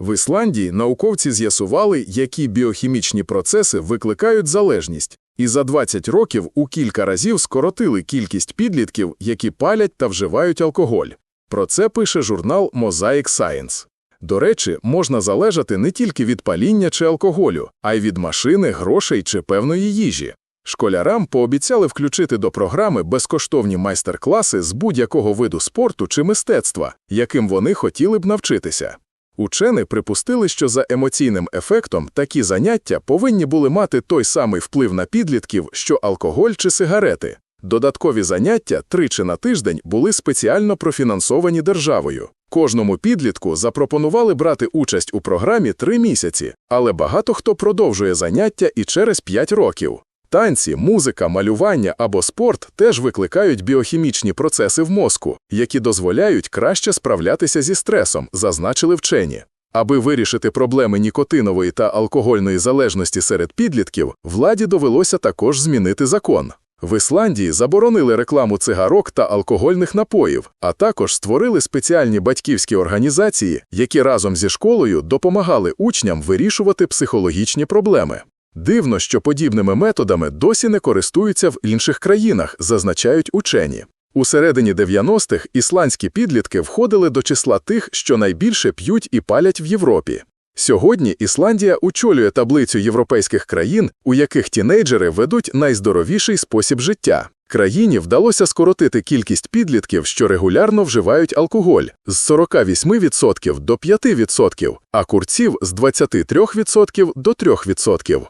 В Ісландії науковці з'ясували, які біохімічні процеси викликають залежність, і за 20 років у кілька разів скоротили кількість підлітків, які палять та вживають алкоголь. Про це пише журнал Mosaic Science. До речі, можна залежати не тільки від паління чи алкоголю, а й від машини, грошей чи певної їжі. Школярам пообіцяли включити до програми безкоштовні майстер-класи з будь-якого виду спорту чи мистецтва, яким вони хотіли б навчитися. Учені припустили, що за емоційним ефектом такі заняття повинні були мати той самий вплив на підлітків, що алкоголь чи сигарети. Додаткові заняття тричі на тиждень були спеціально профінансовані державою. Кожному підлітку запропонували брати участь у програмі три місяці, але багато хто продовжує заняття і через п'ять років. Танці, музика, малювання або спорт теж викликають біохімічні процеси в мозку, які дозволяють краще справлятися зі стресом, зазначили вчені. Аби вирішити проблеми нікотинової та алкогольної залежності серед підлітків, владі довелося також змінити закон. В Ісландії заборонили рекламу цигарок та алкогольних напоїв, а також створили спеціальні батьківські організації, які разом зі школою допомагали учням вирішувати психологічні проблеми. Дивно, що подібними методами досі не користуються в інших країнах, зазначають учені. У середині 90-х ісландські підлітки входили до числа тих, що найбільше п'ють і палять в Європі. Сьогодні Ісландія очолює таблицю європейських країн, у яких тінейджери ведуть найздоровіший спосіб життя. Країні вдалося скоротити кількість підлітків, що регулярно вживають алкоголь з 48% до 5%, а курців з 23% до 3%.